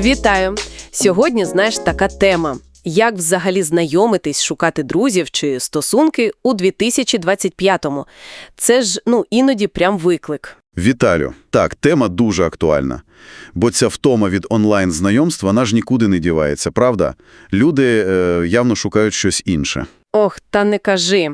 Вітаю! Сьогодні, знаєш, така тема. Як взагалі знайомитись, шукати друзів чи стосунки у 2025-му? Це ж, ну, іноді прям виклик. Віталю, так, тема дуже актуальна. Бо ця втома від онлайн-знайомств, вона ж нікуди не дівається, правда? Люди е, явно шукають щось інше. Ох, та не кажи.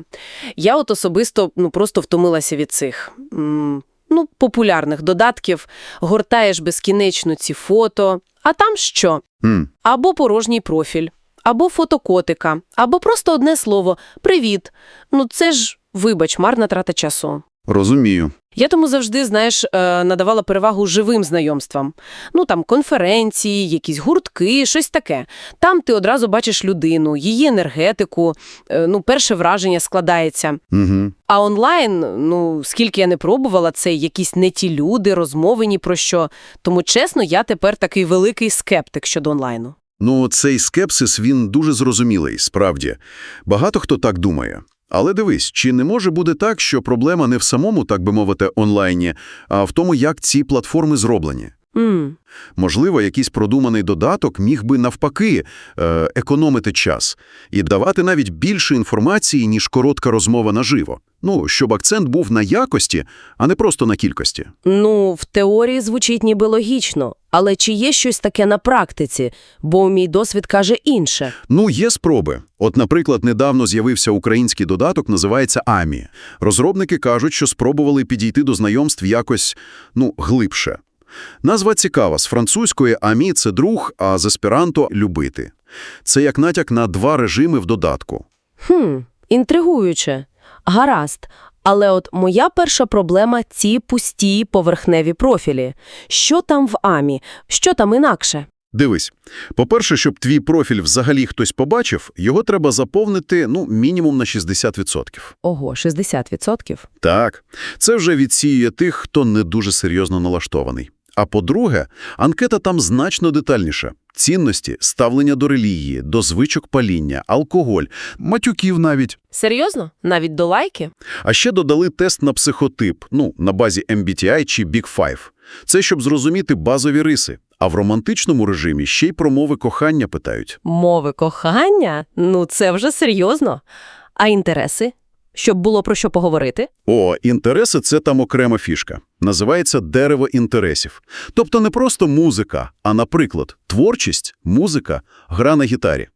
Я от особисто, ну, просто втомилася від цих, м, ну, популярних додатків. Гортаєш безкінечно ці фото, а там що? Mm. Або порожній профіль, або фото котика, або просто одне слово «привіт». Ну це ж, вибач, марна трата часу. розумію. Я тому завжди, знаєш, е, надавала перевагу живим знайомствам. Ну там конференції, якісь гуртки, щось таке. Там ти одразу бачиш людину, її енергетику, е, ну перше враження складається. Угу. А онлайн, ну скільки я не пробувала, це якісь не ті люди, розмови ні про що. Тому чесно, я тепер такий великий скептик щодо онлайну. Ну, цей скепсис, він дуже зрозумілий, справді. Багато хто так думає. Але дивись, чи не може бути так, що проблема не в самому, так би мовити, онлайні, а в тому, як ці платформи зроблені? М Можливо, якийсь продуманий додаток міг би навпаки е, економити час і давати навіть більше інформації, ніж коротка розмова наживо. Ну, щоб акцент був на якості, а не просто на кількості. Ну, в теорії звучить ніби логічно, але чи є щось таке на практиці, бо мій досвід каже інше. Ну, є спроби. От, наприклад, недавно з'явився український додаток, називається АМІ. Розробники кажуть, що спробували підійти до знайомств якось, ну, глибше. Назва цікава. З французької «амі» – це друг, а з есперанто – любити. Це як натяк на два режими в додатку. Хм, інтригуюче. Гаразд. Але от моя перша проблема – ці пусті поверхневі профілі. Що там в АМІ? Що там інакше? Дивись, по-перше, щоб твій профіль взагалі хтось побачив, його треба заповнити, ну, мінімум на 60%. Ого, 60%? Так, це вже відсіює тих, хто не дуже серйозно налаштований. А по-друге, анкета там значно детальніша. Цінності, ставлення до релігії, до звичок паління, алкоголь, матюків навіть. Серйозно? Навіть до лайки? А ще додали тест на психотип, ну, на базі MBTI чи Big Five. Це щоб зрозуміти базові риси. А в романтичному режимі ще й про мови кохання питають. Мови кохання? Ну, це вже серйозно. А інтереси? Щоб було про що поговорити? О, інтереси – це там окрема фішка. Називається дерево інтересів. Тобто не просто музика, а, наприклад, творчість, музика, гра на гітарі.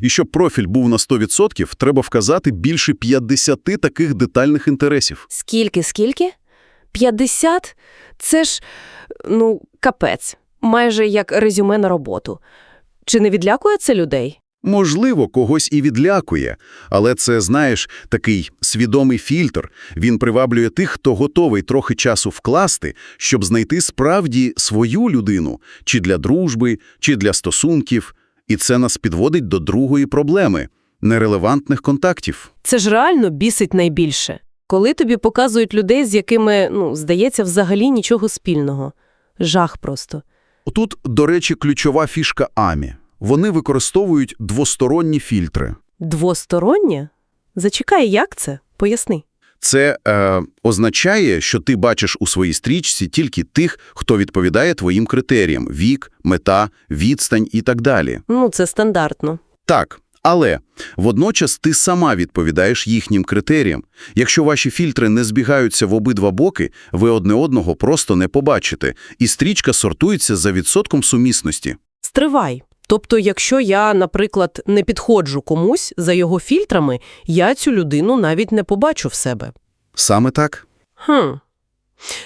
І щоб профіль був на 100%, треба вказати більше 50 таких детальних інтересів. Скільки, скільки? 50? Це ж, ну, капець. Майже як резюме на роботу. Чи не відлякує це людей? Можливо, когось і відлякує, але це, знаєш, такий свідомий фільтр. Він приваблює тих, хто готовий трохи часу вкласти, щоб знайти справді свою людину, чи для дружби, чи для стосунків. І це нас підводить до другої проблеми – нерелевантних контактів. Це ж реально бісить найбільше. Коли тобі показують людей, з якими, ну, здається, взагалі нічого спільного. Жах просто. Тут, до речі, ключова фішка АМІ. Вони використовують двосторонні фільтри. Двостороннє? Зачекай, як це? Поясни. Це е, означає, що ти бачиш у своїй стрічці тільки тих, хто відповідає твоїм критеріям – вік, мета, відстань і так далі. Ну, це стандартно. Так, але водночас ти сама відповідаєш їхнім критеріям. Якщо ваші фільтри не збігаються в обидва боки, ви одне одного просто не побачите, і стрічка сортується за відсотком сумісності. Стривай. Тобто, якщо я, наприклад, не підходжу комусь за його фільтрами, я цю людину навіть не побачу в себе. Саме так. Хм.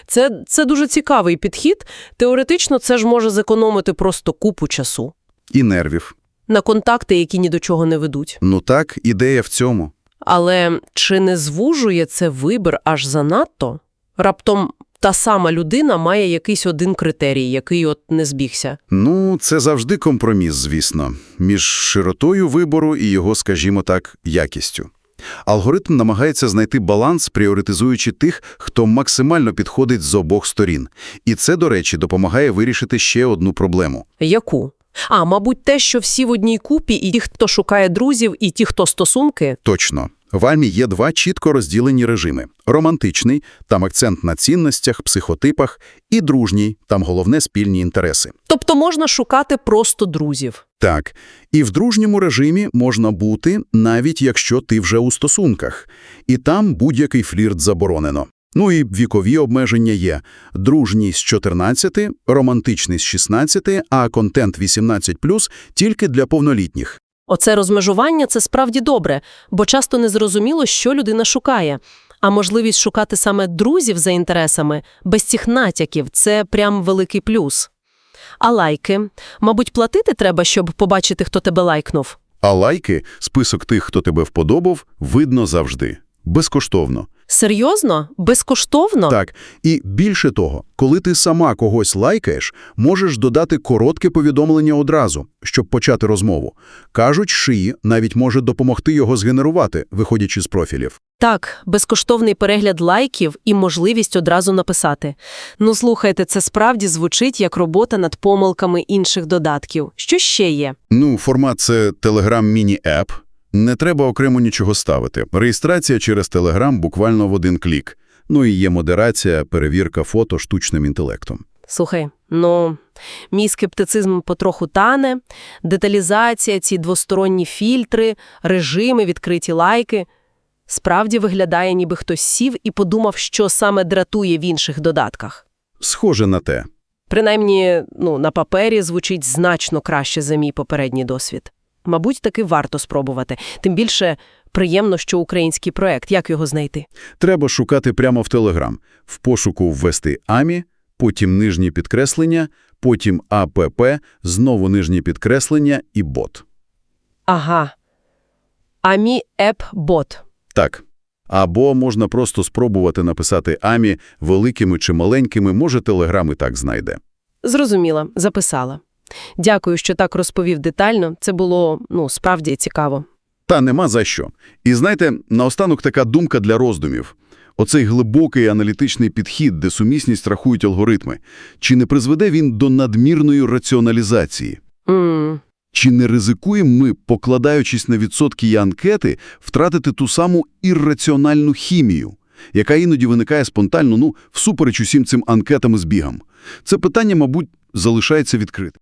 Це, це дуже цікавий підхід. Теоретично це ж може зекономити просто купу часу. І нервів. На контакти, які ні до чого не ведуть. Ну так, ідея в цьому. Але чи не звужує це вибір аж занадто? Раптом та сама людина має якийсь один критерій, який от не збігся. Ну, це завжди компроміс, звісно, між широтою вибору і його, скажімо так, якістю. Алгоритм намагається знайти баланс, пріоритизуючи тих, хто максимально підходить з обох сторін. І це, до речі, допомагає вирішити ще одну проблему. Яку? А, мабуть, те, що всі в одній купі, і ті, хто шукає друзів, і ті, хто стосунки. Точно. В Альмі є два чітко розділені режими. Романтичний, там акцент на цінностях, психотипах, і дружній, там головне спільні інтереси. Тобто можна шукати просто друзів. Так, і в дружньому режимі можна бути, навіть якщо ти вже у стосунках. І там будь-який флірт заборонено. Ну і вікові обмеження є. Дружній з 14, романтичний з 16, а контент 18+, тільки для повнолітніх. Оце розмежування – це справді добре, бо часто незрозуміло, що людина шукає. А можливість шукати саме друзів за інтересами, без цих натяків – це прям великий плюс. А лайки? Мабуть, платити треба, щоб побачити, хто тебе лайкнув? А лайки, список тих, хто тебе вподобав, видно завжди. Безкоштовно. Серйозно? Безкоштовно? Так, і більше того, коли ти сама когось лайкаєш, можеш додати коротке повідомлення одразу, щоб почати розмову. Кажуть, шиї навіть може допомогти його згенерувати, виходячи з профілів. Так, безкоштовний перегляд лайків і можливість одразу написати. Ну, слухайте, це справді звучить як робота над помилками інших додатків. Що ще є? Ну, формат – це Telegram міні-еп. Не треба окремо нічого ставити. Реєстрація через Telegram буквально в один клік. Ну і є модерація, перевірка фото штучним інтелектом. Слухай, ну, мій скептицизм потроху тане, деталізація, ці двосторонні фільтри, режими, відкриті лайки. Справді виглядає, ніби хтось сів і подумав, що саме дратує в інших додатках. Схоже на те. Принаймні, ну, на папері звучить значно краще за мій попередній досвід. Мабуть, таки варто спробувати. Тим більше приємно, що український проект. Як його знайти? Треба шукати прямо в Telegram. В пошуку ввести АМІ, потім нижні підкреслення, потім АПП, знову нижні підкреслення і бот. Ага. Амі Еп Бот. Так. Або можна просто спробувати написати АМІ великими чи маленькими, може Telegram і так знайде. Зрозуміла, записала. Дякую, що так розповів детально. Це було, ну, справді цікаво. Та нема за що. І знаєте, наостанок така думка для роздумів. Оцей глибокий аналітичний підхід, де сумісність рахують алгоритми, чи не призведе він до надмірної раціоналізації? М Чи не ризикуємо ми, покладаючись на відсотки і анкети, втратити ту саму ірраціональну хімію, яка іноді виникає спонтанно, ну, всупереч усім цим анкетам і збігам? Це питання, мабуть, залишається відкритим.